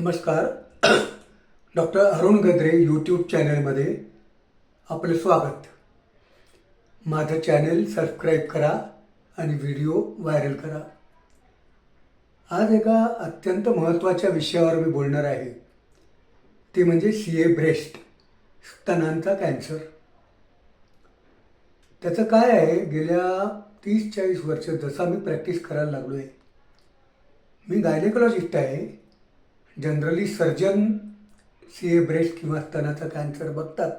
नमस्कार. Doctor Arun Gadre YouTube चॅनलमध्ये आपलं स्वागत. माझं चॅनल सबस्क्राईब करा आणि व्हिडिओ व्हायरल करा. आज एका अत्यंत महत्त्वाच्या विषयावर मी बोलणार आहे. ते म्हणजे सी ए ब्रेस्ट स्तनांचा कॅन्सर. त्याचं काय आहे? गेल्या तीस चाळीस वर्ष जसा मी प्रॅक्टिस करायला लागलो आहे मी गायनेकोलॉजिस्ट आहे. Generally surgeon C A breast किंवा स्तनाचा कॅन्सर बघतात.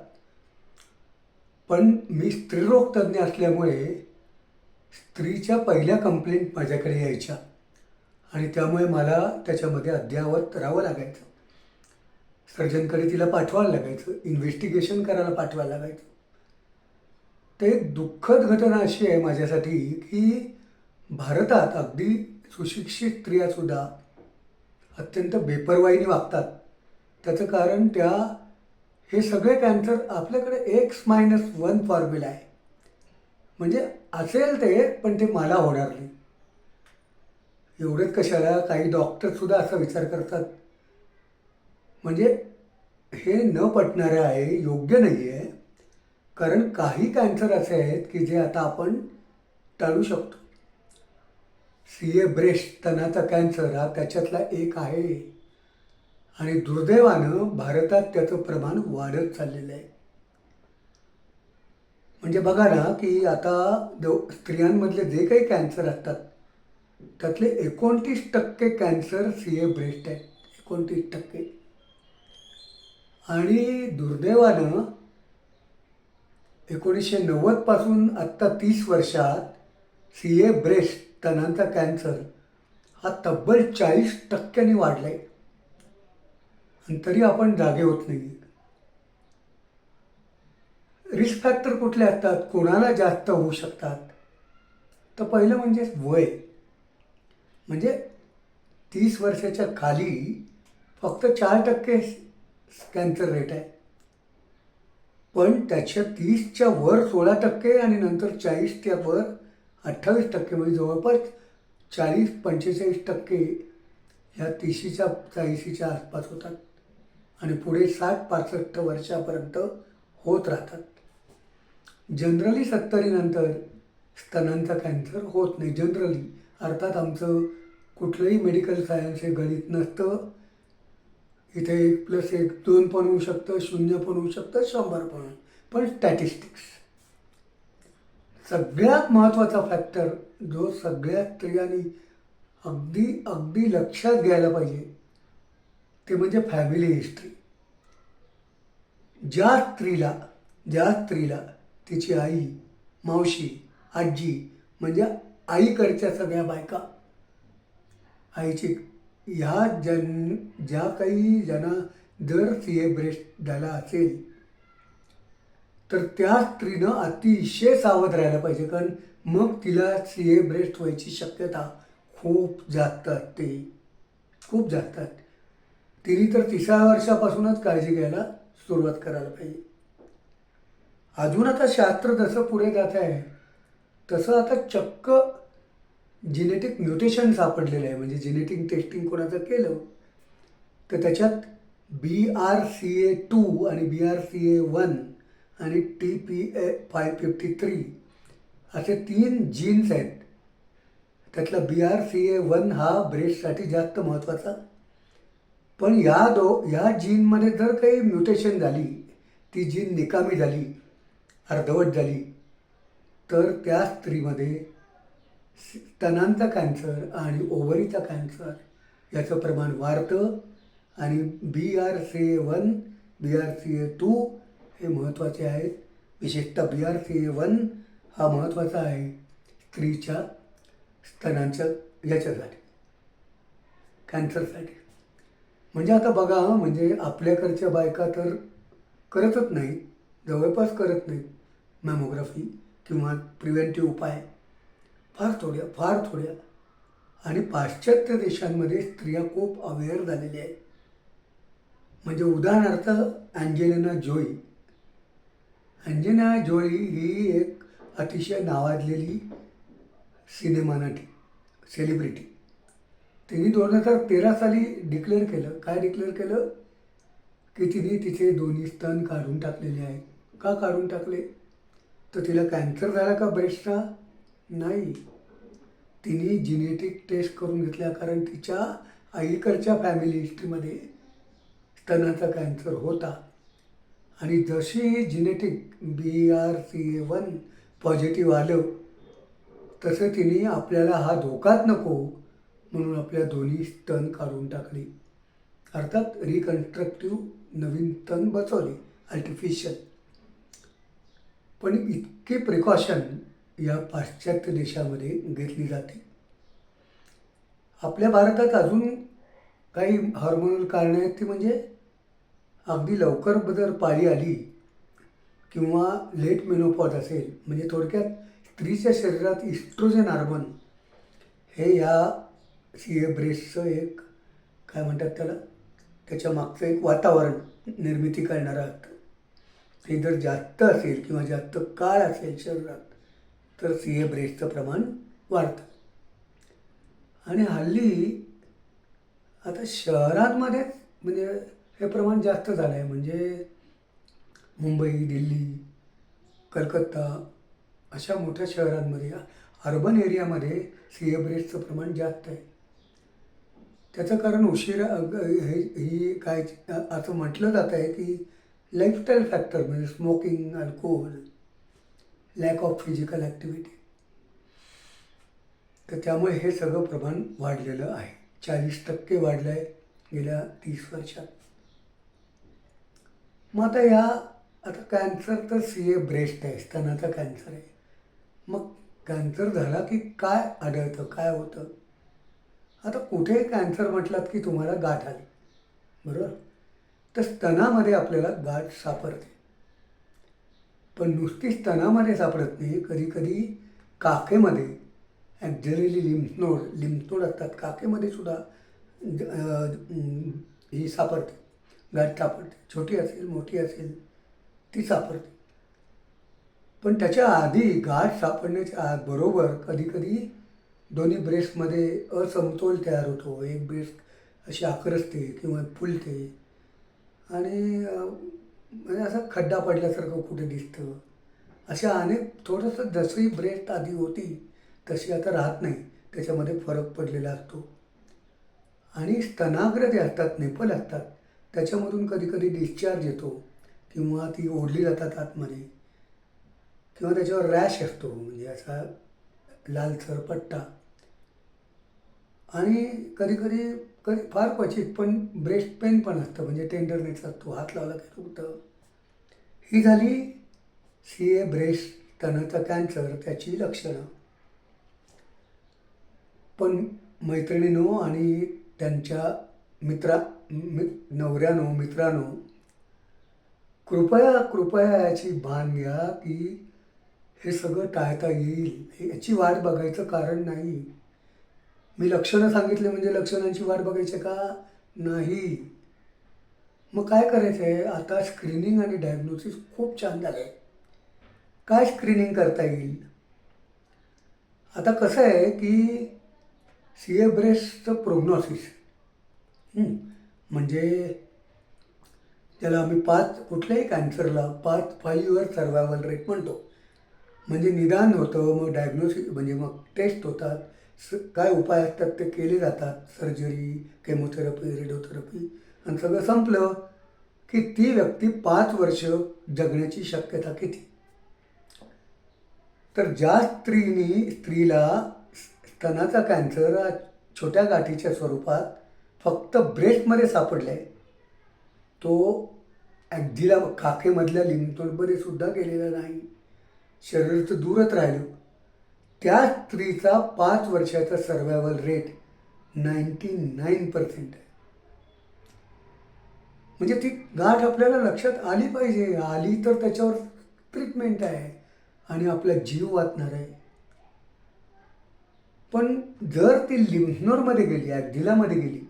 पण मी स्त्रीरोग तज्ज्ञ असल्यामुळे स्त्रीच्या पहिल्या कंप्लेंट माझ्याकडे यायच्या. आणि त्यामुळे मला त्याच्यामध्ये अद्ययावत राहावं लागायचं. सर्जनकडे तिला पाठवायला लागायचं. इन्व्हेस्टिगेशन करायला पाठवायला लागायचं. ते एक दुःखद घटना अशी आहे माझ्यासाठी की भारतात अगदी सुशिक्षित स्त्रियासुद्धा अत्यंत बेपरवाईने वागतात. त्याचं कारण त्या हे सगळे कॅन्सर आपल्याकडे एक्स मायनस वन फॉर्म्युला आहे. म्हणजे असेल ते पण ते मला होणार नाही एवढंच कशाला काही डॉक्टरसुद्धा असा विचार करतात. म्हणजे हे न पटणारे आहे योग्य नाही आहे कारण काही कॅन्सर असे आहेत की जे आता आपण टाळू शकतो. सी ए ब्रेस्ट स्तनाचा कॅन्सर हा त्याच्यातला एक आहे. आणि दुर्दैवानं भारतात त्याचं प्रमाण वाढत चाललेलं आहे. म्हणजे बघा ना की आता दो स्त्रियांमधले जे काही कॅन्सर असतात त्यातले एकोणतीस टक्के कॅन्सर सी ए ब्रेस्ट आहे एकोणतीस टक्के. आणि दुर्दैवानं एकोणीसशे नव्वदपासून आत्ता तीस वर्षात सी ए ब्रेस्ट स्तनांचा कॅन्सर हा तब्बल चाळीस टक्क्यांनी वाढला आहे आणि तरी आपण जागे होत नाही रिस्क फॅक्टर कुठले असतात? कोणाला जास्त होऊ शकतात? तर पहिलं म्हणजे वय. म्हणजे तीस वर्षाच्या खाली फक्त चार टक्के कॅन्सर रेट आहे. पण त्याच्या तीसच्या वर सोळा टक्के आणि नंतर चाळीसच्या वर अठ्ठावीस टक्के म्हणजे जवळपास चाळीस पंचेचाळीस टक्के ह्या तीशीच्या चाळीशीच्या आसपास होतात. आणि पुढे साठ पासष्ट वर्षापर्यंत होत राहतात. जनरली सत्तरीनंतर स्तनांचा कॅन्सर होत नाही. जनरली अर्थात आमचं कुठलंही मेडिकल सायन्स हे गणित नसतं. इथे एक प्लस एक दोन पण होऊ शकतं शून्य पण होऊ शकतं शंभर पण पण स्टॅटिस्टिक्स सगळ्यात महत्त्वाचा फॅक्टर जो सगळ्या स्त्रियांनी अगदी अगदी लक्षात घ्यायला पाहिजे ते म्हणजे फॅमिली हिस्ट्री ज्या स्त्रीला ज्या स्त्रीला तिची आई मावशी आजी म्हणजे आईकडच्या सगळ्या बायका आईची ह्या जन ज्या काही ज्यांना जर सी ए ब्रेस्ट झाला असेल तर त्या स्त्रीनं अतिशय सावध राहायला पाहिजे कारण मग तिला सी ए ब्रेस्ट व्हायची शक्यता खूप जास्त असते. खूप जास्त असते. तिने तर तिसऱ्या वर्षापासूनच काळजी घ्यायला सुरुवात करायला पाहिजे. अजून आता शास्त्र जसं पुढे जात आहे तसं आता चक्क जिनेटिक म्युटेशन सापडलेलं आहे. म्हणजे जेनेटिक टेस्टिंग कोणाचं केलं तर त्याच्यात B R C A two आणि B R C A one आणि T P A five fifty three असे तीन जीन्स आहेत. त्यातला B R C A one हा ब्रेस्टसाठी जास्त महत्त्वाचा पण या दो या जीनमध्ये जर काही म्युटेशन झाली ती जीन निकामी झाली अर्धवट झाली तर त्या स्त्रीमध्ये स्तनांचा कॅन्सर आणि ओव्हरीचा कॅन्सर याचं प्रमाण वाढतं आणि B R C A one B R C A two हे महत्त्वाचे आहेत. विशेषतः B R C A one हा महत्त्वाचा आहे स्त्रीच्या स्तनांच्या याच्यासाठी कॅन्सरसाठी. म्हणजे आता बघा म्हणजे आपल्याकडच्या बायका तर करतच नाहीत जवळपास करत नाहीत मॅमोग्राफी किंवा प्रिव्हेंटिव्ह उपाय फार थोड्या फार थोड्या. आणि पाश्चात्य देशांमध्ये स्त्रिया खूप अवेअर झालेल्या आहेत. म्हणजे उदाहरणार्थ अँजेलिना जोई अंजना जोळी ही एक अतिशय नावाजलेली सिनेमा नटी सेलिब्रिटी तिने दोन हजार तेरा साली डिक्लेअर केलं. काय डिक्लेअर केलं? की तिने तिचे दोन्ही स्तन काढून टाकलेले आहेत. का काढून टाकले? तर तिला कॅन्सर झाला का ब्रेस्टचा नाही. तिने जिनेटिक टेस्ट करून घेतल्या कारण तिच्या आईकडच्या फॅमिली हिस्ट्रीमध्ये स्तनाचा कॅन्सर होता. आणि जशी genetic B R C A one positive आलं तसं तिने आपल्याला हा धोकाच नको म्हणून आपल्या दोन्ही स्तन काढून टाकले. अर्थात रिकन्स्ट्रक्टिव्ह नवीन तण बसवले आर्टिफिशियल पण इतके प्रिकॉशन या पाश्चात्य देशामध्ये घेतली जाते. आपल्या भारतात अजून काही हॉर्मोनल कारणं आहेत ती म्हणजे अगदी लवकर जर पाळी आली किंवा लेट मेनोपॉज असेल म्हणजे थोडक्यात स्त्रीच्या शरीरात इस्ट्रोजन हार्मोन हे या सी ए ब्रेस्टचं एक काय म्हणतात त्याला त्याच्या मागचं एक वातावरण निर्मिती करणारं असतं ते जर जास्त असेल किंवा जास्त काळ असेल शरीरात तर सी ए ब्रेस्टचं प्रमाण वाढतं. आणि हल्ली आता शहरांमध्येच म्हणजे हे प्रमाण जास्त झालं आहे म्हणजे मुंबई दिल्ली कलकत्ता अशा मोठ्या शहरांमध्ये अर्बन एरियामध्ये सी ए ब्रेडचं प्रमाण जास्त आहे. त्याचं कारण उशिरा हे ही काय असं म्हटलं जात आहे की लाईफस्टाईल फॅक्टर म्हणजे smoking alcohol lack of physical activity तर त्यामुळे हे सगळं प्रमाण वाढलेलं आहे. चाळीस टक्के वाढलं आहे गेल्या तीस वर्षात. मग आता या आता कॅन्सर तर सी ए ब्रेस्ट आहे स्तनाचा कॅन्सर आहे. मग कॅन्सर झाला की काय आढळतं काय होतं? आता कुठे कॅन्सर म्हटलात की तुम्हाला गाठ आली. बरोबर? तर स्तनामध्ये आपल्याला गाठ सापडते. पण नुसती स्तनामध्ये सापडत नाही कधी कधी काखेमध्ये ॲक्झिलरी लिम्फनोड लिम्फनोड असतात काकेमध्ये सुद्धा ही सापडते. गाठ सापडते छोटी असेल मोठी असेल ती सापडते. पण त्याच्या आधी गाठ सापडण्याच्या आ- बरोबर कधीकधी दोन्ही ब्रेस्टमध्ये असमतोल तयार होतो. एक ब्रेस्ट अशी आकरसते किंवा फुलते आणि म्हणजे असा खड्डा पडल्यासारखं कुठे दिसतं. अशा अनेक थोडंसं जशी ब्रेस्ट आधी होती तशी आता राहत नाही. त्याच्यामध्ये फरक पडलेला असतो. आणि स्तनाग्र जे असतात नेपल असतात त्याच्यामधून कधी कधी डिस्चार्ज येतो किंवा ती ओढली जातात आतमध्ये किंवा त्याच्यावर रॅश असतो म्हणजे असा लालसर पट्टा आणि कधी कधी कधी फार क्वचित पण ब्रेस्ट पेन पण असतं म्हणजे टेंडरनेस असतो हात लावला की दुखतं. ही झाली सी ए ब्रेस्ट स्तनाचा कॅन्सर त्याची लक्षणं. पण मैत्रिणीनो आणि त्यांच्या मित्रा मि नवऱ्यानो मित्रांनो कृपया कृपया याची भान घ्या की हे सगळं टाळता येईल. याची वाट बघायचं कारण नाही. मी लक्षणं सांगितले म्हणजे लक्षणांची वाट बघायची का? नाही. मग काय करायचं आहे आता स्क्रीनिंग आणि डायग्नोसिस खूप छान झालं आहे काय स्क्रीनिंग करता येईल? आता कसं आहे की सी ए ब्रेस्टचं प्रोग्नॉसिस म्हणजे त्याला आम्ही पाच कुठल्याही कॅन्सरला पाच फाईव्ह इयर सर्वायवल रेट म्हणतो. म्हणजे निदान होतं मग डायग्नोसिस म्हणजे मग टेस्ट होतात. स काय उपाय असतात ते केले जातात. सर्जरी केमोथेरपी रेडिओथेरपी आणि सगळं संपलं की ती व्यक्ती पाच वर्ष जगण्याची शक्यता किती? तर ज्या स्त्रीनी स्त्रीला स्तनाचा कॅन्सर हा छोट्या गाठीच्या स्वरूपात फक्त ब्रेस्टमध्ये सापडला. आहे तो ॲक्झिला काखेमधल्या लिंगतोडमध्ये सुद्धा गेलेला नाही. शरीराचं दूरच राहिलं. त्या स्त्रीचा पाच वर्षाचा survival rate ninety nine percent आहे. म्हणजे ती गाठ आपल्याला लक्षात आली पाहिजे. आली तर त्याच्यावर ट्रीटमेंट आहे आणि आपला जीव वाचणार आहे. पण जर ती लिम्फनोरमध्ये गेली ॲक्झिलामध्ये गेली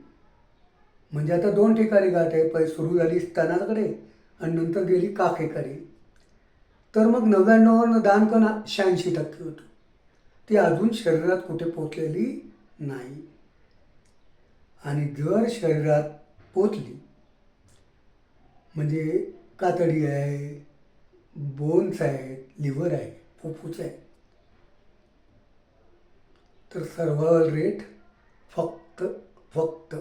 म्हणजे आता दोन ठिकाणी गाठ आहे. पहिले सुरू झाली स्तनाकडे आणि नंतर गेली काखेकडे तर मग नव्याण्णव दानकण शहाऐंशी टक्के होतो. ती अजून शरीरात कुठे पोचलेली नाही. आणि जर शरीरात पोचली म्हणजे कातडी आहे बोन्स आहेत लिव्हर आहे फुफ्फुस आहे तर सर्व्हायवल रेट फक्त फक्त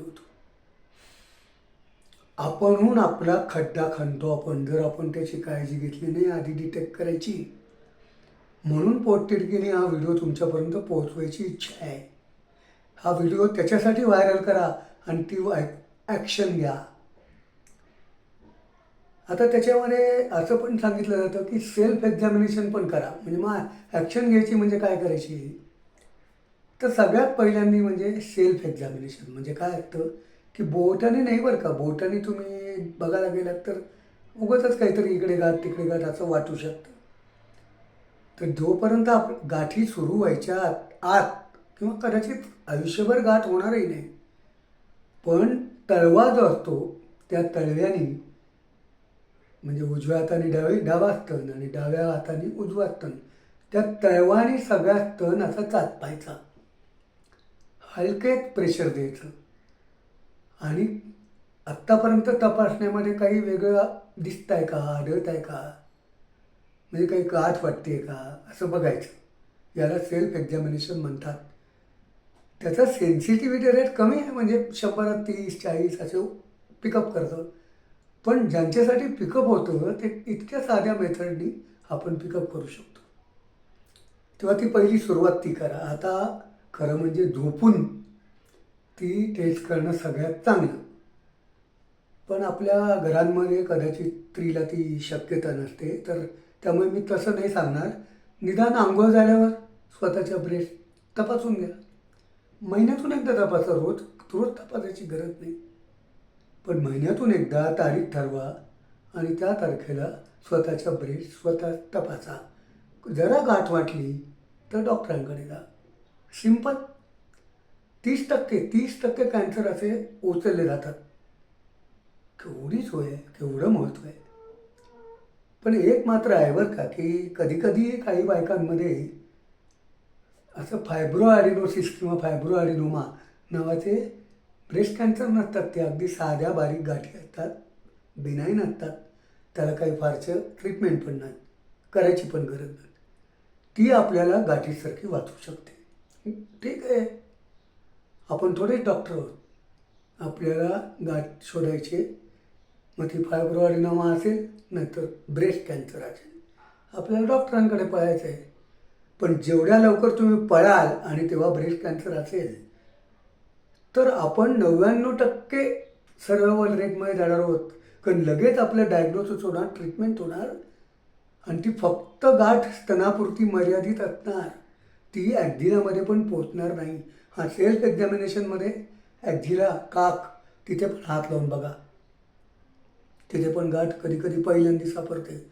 एकतीस आपणहून आपला खड्डा खणतो आपण. जर आपण त्याची काळजी घेतली नाही आधी डिटेक्ट करायची. म्हणून पोटतिडकीने हा व्हिडिओ तुमच्यापर्यंत पोहोचवायची इच्छा आहे. हा व्हिडिओ त्याच्यासाठी व्हायरल करा आणि ती ॲक्शन घ्या. आता त्याच्यामध्ये असं पण सांगितलं जातं की सेल्फ एक्झामिनेशन पण करा. म्हणजे मग ॲक्शन घ्यायची म्हणजे काय करायची? तर सगळ्यात पहिल्यांदी म्हणजे सेल्फ एक्झामिनेशन म्हणजे काय असतं की बोटाने नाही बरं का बोटाने तुम्ही बघायला गेलात तर उगतच काहीतरी इकडे गाठ तिकडे गाठ असं वाटू शकतं. तर जोपर्यंत आप गाठी सुरू व्हायच्या आत आत किंवा कदाचित आयुष्यभर गाठ होणारही नाही पण तळवा जो असतो त्या तळव्याने म्हणजे उजव्या हाताने डावे डावा स्तन आणि डाव्या हाताने उजवा स्तन त्या तळवाने सगळ्या स्तन असा चाचपायचा हलकेच प्रेशर द्यायचं. आणि आत्तापर्यंत तपासण्यामध्ये काही वेगळं दिसत आहे का? आढळत आहे का? म्हणजे काही गाठ वाटते का? असं बघायचं. याला सेल्फ एक्झामिनेशन म्हणतात. त्याचा सेन्सिटिव्हिटी रेट कमी आहे. म्हणजे शंभरात तीस चाळीस असं पिकअप करतं. पण ज्यांच्यासाठी पिकअप होतं ते इतक्या साध्या मेथडनी आपण पिकअप करू शकतो. तेव्हा ती पहिली सुरुवात ती करा. आता खरं म्हणजे झोपून ती टेस्ट करणं सगळ्यात चांगलं. पण आपल्या घरांमध्ये कदाचित स्त्रीला ती शक्यता नसते तर त्यामुळे मी तसं नाही सांगणार. निदान आंघोळ झाल्यावर स्वतःच्या ब्रेस्ट तपासून घ्या. महिन्यातून एकदा तपासा रोज रोज तपासायची गरज नाही. पण महिन्यातून एकदा तारीख ठरवा आणि त्या तारखेला स्वतःच्या ब्रेस्ट स्वतः तपासा. जरा गाठ वाटली तर डॉक्टरांकडे जा. सिंपल तीस टक्के तीस टक्के कॅन्सर असे उचलले जातात. केवढी सोय केवढं महत्त्व आहे. पण एक मात्र आहे बरं का की कधीकधी काही बायकांमध्ये असं फायब्रो ॲडिनोसिस किंवा फायब्रो ॲडिनोमा नावाचे ब्रेस्ट कॅन्सर नसतात ते अगदी साध्या बारीक गाठी असतात बिनाईन असतात. त्याला काही फारचं ट्रीटमेंट पण नाही करायची पण गरज नाही. ती आपल्याला गाठीसारखी वाचू शकते. ठीक आहे. आपण थोडेच डॉक्टर आहोत. आपल्याला गाठ शोधायचे. मग ती फायब्रोअरिनामा असेल नाहीतर ब्रेस्ट कॅन्सर असेल. आपल्याला डॉक्टरांकडे पळायचं आहे. पण जेवढ्या लवकर तुम्ही पळाल आणि तेव्हा ब्रेस्ट कॅन्सर असेल तर आपण नव्याण्णव टक्के सर्वायवल रेटमध्ये जाणार आहोत. कारण लगेच आपलं डायग्नोसिस होणार ट्रीटमेंट होणार. आणि ती फक्त गाठ स्तनापुरती मर्यादित असणार. ती ॲक्झिलामध्ये पण पोचणार नाही. हा सेल्फ एक्झामिनेशनमध्ये ॲक्झिला काक तिथे पण हात लावून बघा. तिथे पण गाठ कधी कधी पहिल्यांदा सापडते.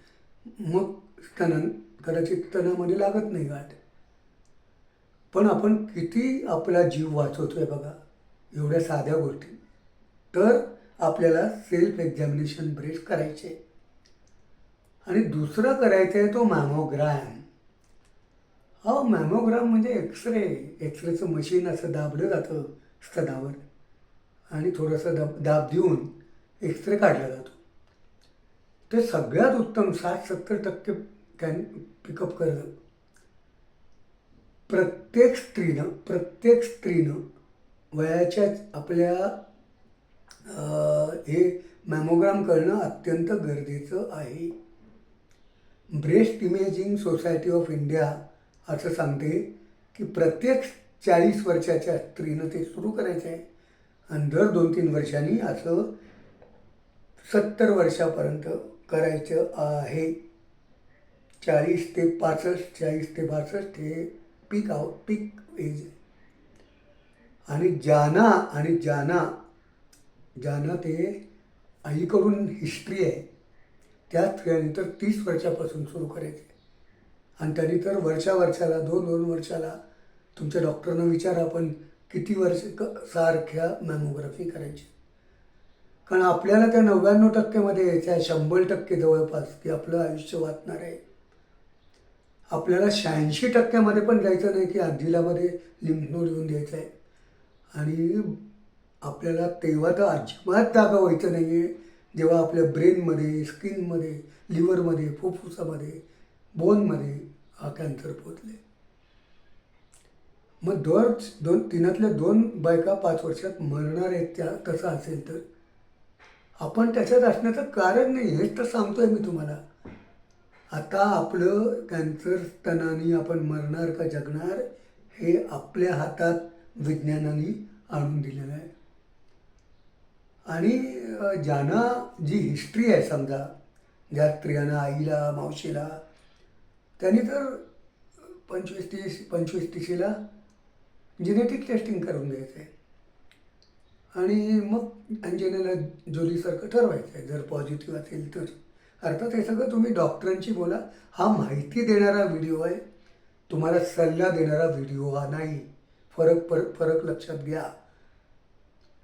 मग स्तन कदाचित स्तनामध्ये लागत नाही गाठ. पण आपण किती आपला जीव वाचवतोय बघा. एवढ्या साध्या गोष्टी. तर आपल्याला सेल्फ एक्झामिनेशन ब्रेस करायचे. आणि दुसरं करायचं आहे तो मॅमोग्रॅम. हो मॅमोग्राम म्हणजे एक्सरे एक्सरेचं मशीन असं दाबलं जातं स्तनावर आणि थोडंसं दाब दाब देऊन एक्सरे काढला जातो. ते सगळ्यात उत्तम साठ सत्तर टक्के कॅन पिकअप करतं. प्रत्येक स्त्रीनं प्रत्येक स्त्रीनं वयाच्या आपल्या हे मॅमोग्राम करणं अत्यंत गरजेचं आहे. Breast imaging society of India असं सांगते की प्रत्येक चाळीस वर्षाच्या स्त्रीनं ते सुरू करायचं आहे. आणि दर दोन तीन वर्षांनी असं सत्तर वर्षापर्यंत करायचं आहे. चाळीस ते पासष्ट चाळीस ते बासष्ट हे पीक आहो पीक एज आणि जाना आणि जाना जाना ते आईकडून हिस्ट्री आहे त्या स्त्रियांनी तर तीस वर्षापासून सुरू करायचे. आणि त्यांनी तर वर्षा वर्षाला दोन दोन वर्षाला तुमच्या डॉक्टरनं विचारा आपण किती वर्ष क सारख्या मॅमोग्राफी करायची. कारण आपल्याला त्या नव्याण्णव टक्केमध्ये त्या शंभर टक्के जवळपास की आपलं आयुष्य वाचणार आहे. आपल्याला शहाऐंशी टक्क्यामध्ये पण जायचं नाही की आजीलामध्ये लिम्फ नोड येऊन द्यायचं आहे आणि आपल्याला तेव्हा तर अजिबात जागा व्हायचं नाही आहे जेव्हा आपल्या ब्रेनमध्ये स्किनमध्ये लिव्हरमध्ये फुफ्फुसामध्ये बोनमध्ये हा कॅन्सर पोचले मग दर दोन तिनातल्या दोन बायका पाच वर्षात मरणार आहेत त्या तसं असेल तर? आपण त्याच्यात असण्याचं कारण नाही हेच तर सांगतोय मी तुम्हाला. आता आपलं कॅन्सर स्तनाने आपण मरणार का जगणार हे आपल्या हातात विज्ञानाने आणून दिलेलं आहे. आणि ज्यांना जी हिस्ट्री आहे समजा ज्या स्त्रियांना आईला मावशीला त्यांनी तर पंचवीस तीस पंचवीस तीसीला जेनेटिक टेस्टिंग करून द्यायचं आहे आणि मग अंजनेला जोलीसारखं ठरवायचं आहे जर पॉझिटिव्ह असेल तर. अर्थात हे सगळं तुम्ही डॉक्टरांशी बोला हा माहिती देणारा व्हिडिओ आहे. तुम्हाला सल्ला देणारा व्हिडिओ हा नाही. फरक पर फरक लक्षात घ्या.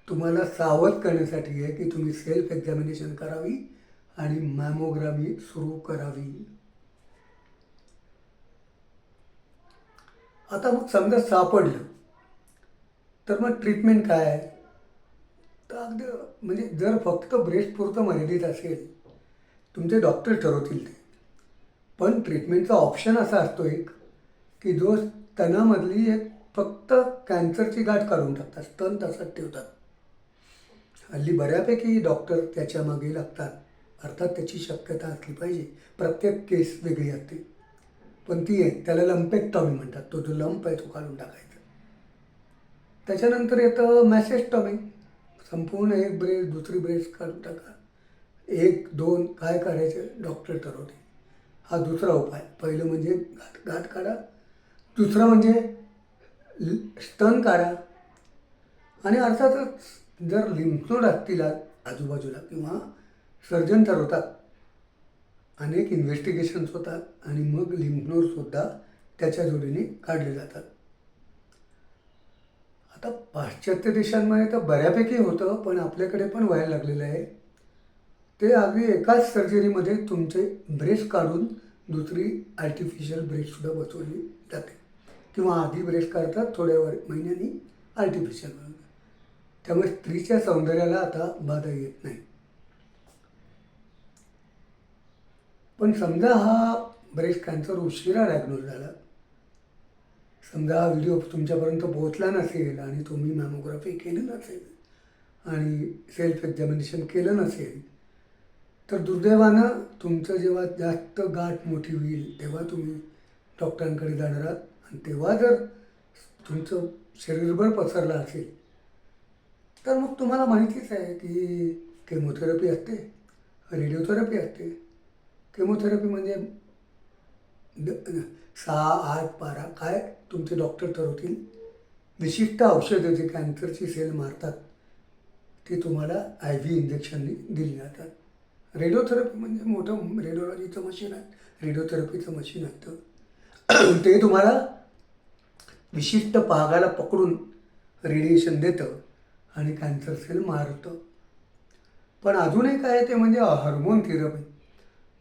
तुम्हाला सावध करण्यासाठी आहे की तुम्ही सेल्फ एक्झामिनेशन करावी आणि मॅमोग्रामी सुरू करावी. आता मग समजा सापडलं तर मग ट्रीटमेंट काय आहे? तर अगदी म्हणजे जर फक्त ब्रेस्टपुरतं मर्यादित असेल तुमचे डॉक्टर ठरवतील ते. पण ट्रीटमेंटचा ऑप्शन असा असतो एक की जो स्तनामधली एक फक्त कॅन्सरची गाठ काढून टाकतात स्तन तसाच ठेवतात. हल्ली बऱ्यापैकी डॉक्टर त्याच्यामागे लागतात अर्थात त्याची शक्यता असली पाहिजे. प्रत्येक केस वेगळी असते. पण ती आहे त्याला लंपेक्टॉमी म्हणतात. तो जो लंप आहे तो काढून टाकायचा. त्याच्यानंतर येतं मॅसेस्टॉमी संपूर्ण एक ब्रेस दुसरी ब्रेस काढून टाका. एक दोन काय करायचे डॉक्टर ठरवते. हा दुसरा उपाय. पहिलं म्हणजे घात घात काढा. दुसरा म्हणजे स्तन काढा. आणि अर्थातच जर लिम्फनोड असतील आजूबाजूला किंवा सर्जन ठरवतात अनेक इन्व्हेस्टिगेशन्स होतात आणि मग लिम्फनोडसुद्धा त्याच्या जोडीने काढले जातात. आता पाश्चात्य देशांमध्ये तर बऱ्यापैकी होतं पण आपल्याकडे पण व्हायला लागलेलं आहे. ते अगदी एकाच सर्जरीमध्ये तुमचे ब्रेस्ट काढून दुसरी आर्टिफिशियल ब्रेस्टसुद्धा बसवली जाते. किंवा आधी ब्रेस्ट काढतात थोड्या वर महिन्यांनी आर्टिफिशियल त्यामुळे स्त्रीच्या सौंदर्याला आता बाधा येत नाही. पण समजा हा ब्रेस्ट कॅन्सर उशिरा डायग्नोज झाला. समजा हा व्हिडिओ तुमच्यापर्यंत पोहोचला नसेल आणि तुम्ही मॅमोग्राफी केली नसेल आणि सेल्फ एक्झामिनेशन केलं नसेल तर दुर्दैवानं तुमचं जेव्हा जास्त गाठ मोठी होईल तेव्हा तुम्ही डॉक्टरांकडे जाणार आहात. आणि तेव्हा जर तुमचं शरीरभर पसरलं असेल तर मग तुम्हाला माहितीच आहे की केमोथेरपी असते रेडिओथेरपी असते. केमोथेरपी म्हणजे द- सहा आठ बारा काय तुमचे डॉक्टर ठरवतील? विशिष्ट औषधं जे कॅन्सरची सेल मारतात ती तुम्हाला आय व्ही इंजेक्शनने दिली जातात. रेडिओथेरपी म्हणजे मोठं रेडिओलॉजीचं मशीन आहे. रेडिओथेरपीचं मशीन असतं ते तुम्हाला विशिष्ट भागाला पकडून रेडिएशन देतं आणि कॅन्सर सेल मारतं. पण अजून एक आहे ते म्हणजे हार्मोन थेरपी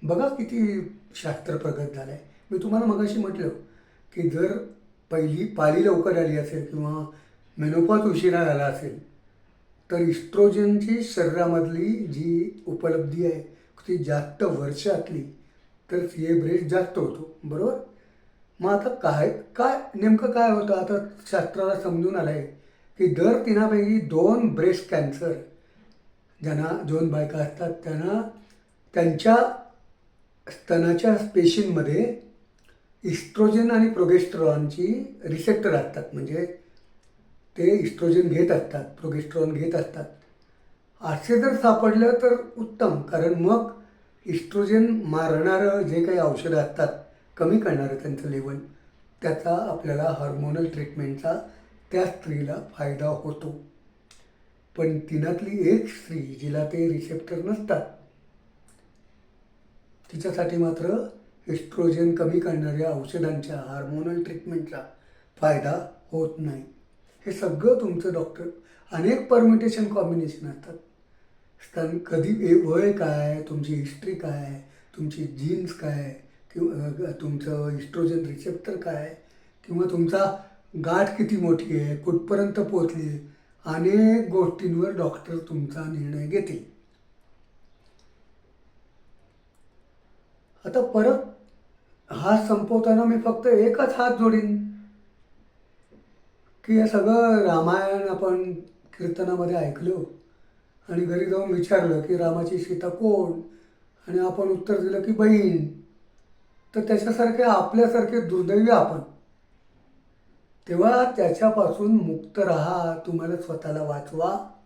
बघा किती शास्त्र प्रगत झालं आहे मी तुम्हाला मगाशी म्हटलं की जर पहिली पाली लवकर आली असेल किंवा मेनोपॉज उशिरा झाला असेल तर इस्ट्रोजनची शरीरामधली जी उपलब्धी आहे ती जास्त वर्षातली तर सी ए ब्रेस्ट जास्त होतो. बरोबर? मग आता काय काय नेमकं काय होतं? आता शास्त्राला समजून आलं आहे की दर तिनापैकी दोन ब्रेस्ट कॅन्सर ज्यांना दोन बायका असतात त्यांना त्यांच्या स्तनाच्या पेशींमध्ये इस्ट्रोजन आणि प्रोगेस्ट्रॉनची रिसेप्टर असतात. म्हणजे ते इस्ट्रोजन घेत असतात प्रोगेस्ट्रॉन घेत असतात. असे जर सापडलं तर उत्तम. कारण मग इस्ट्रोजन मारणारं जे काही औषधं असतात कमी करणारं त्यांचं लेवल त्याचा आपल्याला हार्मोनल ट्रीटमेंटचा त्या स्त्रीला फायदा होतो. पण तिनातली एक स्त्री जिला ते रिसेप्टर नसतात तिच्यासाठी मात्र एस्ट्रोजन कमी करणाऱ्या औषधांच्या हार्मोनल ट्रीटमेंटचा फायदा होत नाही. हे सगळं तुमचं डॉक्टर अनेक परमिटेशन कॉम्बिनेशन असतात. स्तन कधी ए वय काय तुमची हिस्ट्री काय तुमची जीन्स काय किंवा तुमचं इस्ट्रोजन रिसेप्टर काय किंवा तुमचा गाठ किती मोठी आहे कुठपर्यंत पोचली आहे अनेक गोष्टींवर डॉक्टर तुमचा निर्णय घेतील. आता परत हा संपवताना मी फक्त एकच हात जोडीन. की हे सगळं रामायण आपण कीर्तनामध्ये ऐकलो आणि घरी जाऊन विचारलं की रामाची सीता कोण? आणि आपण उत्तर दिलं की बहीण. तर त्याच्यासारखे आपल्यासारखे दुर्दैवी आपण. तेव्हा त्याच्यापासून मुक्त राहा तुम्हाला स्वतःला वाचवा.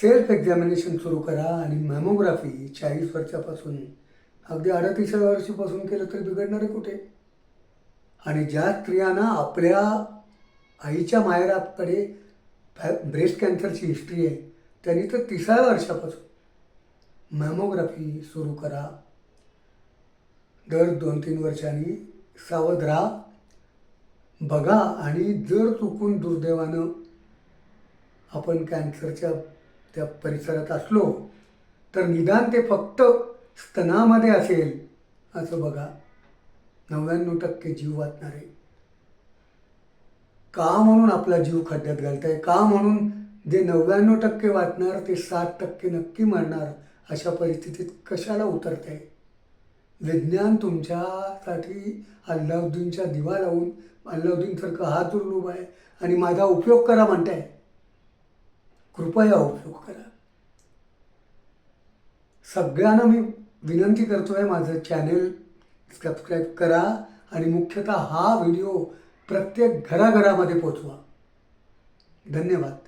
सेल्फ एक्झामिनेशन सुरू करा आणि मॅमोग्राफी चाळीस वर्षापासून. अगदी अडतीसव्या वर्षीपासून केलं तरी बिघडणार आहे कुठे? आणि ज्या स्त्रियांना आपल्या आईच्या माहेराकडे ब्रेस्ट कॅन्सरची हिस्ट्री आहे त्यांनी तर तिसऱ्या वर्षापासून मॅमोग्राफी सुरू करा. दर दोन तीन वर्षांनी सावध राहा. बघा आणि जर चुकून दुर्दैवानं आपण कॅन्सरच्या त्या परिसरात असलो तर निदान ते फक्त स्तनामध्ये असेल असं बघा. नव्याण्णव टक्के जीव वाचणार. आहे का म्हणून आपला जीव खड्ड्यात घालताय? का म्हणून जे नव्याण्णव टक्के वाचणार ते सात टक्के नक्की मरणार अशा परिस्थितीत कशाला उतरताय? विज्ञान तुमच्यासाठी अल्लाउद्दीनच्या दिवा लावून अल्लाउद्दीनसारखं हात दुर्लूभ आहे आणि माझा उपयोग करा म्हणताय. कृपया उपयोग करा. सगळ्यांना मी विनंती करतो आहे माझं चॅनेल सबस्क्राईब करा आणि मुख्यतः हा व्हिडिओ प्रत्येक घराघरामध्ये पोचवा धन्यवाद.